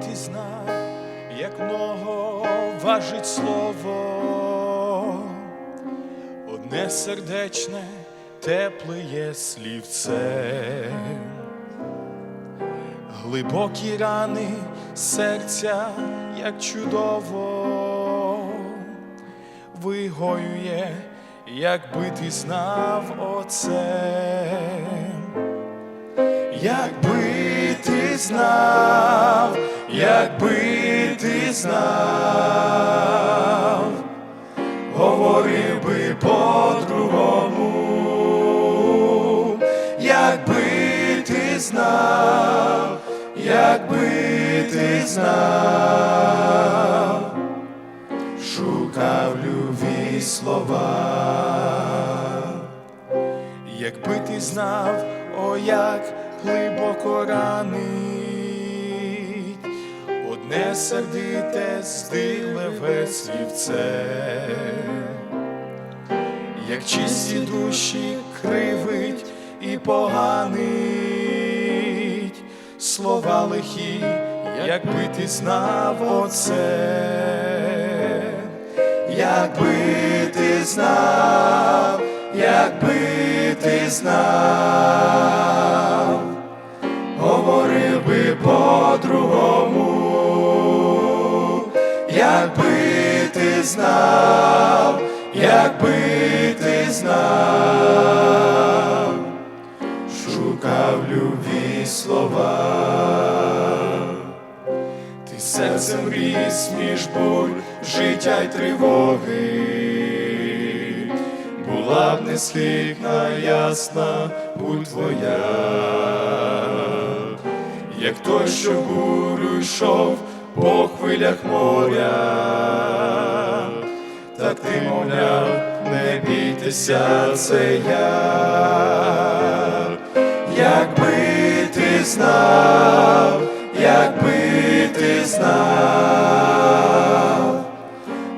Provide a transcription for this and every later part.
Ти знав, як много важить слово, одне сердечне, тепле є слівце, глибокі рани серця, як чудово, вигоює, якби ти знав оце. Якби ти знав, якби ти знав, говорив би по-другому, якби ти знав, якби ти знав, шукав любві слова. Якби ти знав, о як глибоко ранить, одне сердите здиглеве слівце, як чисті душі кривить і поганить, слова лихі, якби ти знав оце, якби ти знав, якби ти знав, знав, якби ти знав, шукав любві слова. Ти серцем ріс між боль, життя й тривоги, була б неслітна, ясна путь твоя, як той, що бурю йшов по хвилях моря, не це я, якби ти знав, якби ти знав,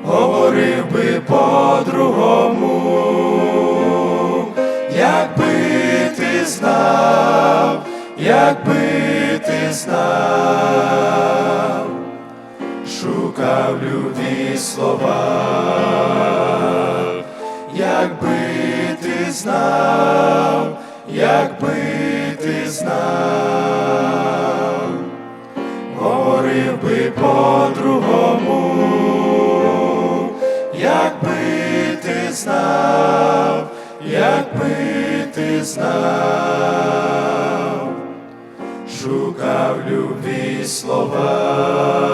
говорив би по-другому, якби ти знав, якби ти знав, шукав любві слова, якби ти знав, якби ти знав, говорив би по-другому, якби ти знав, якби ти знав, шукав любві слова,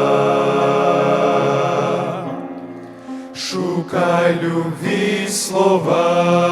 любві слова.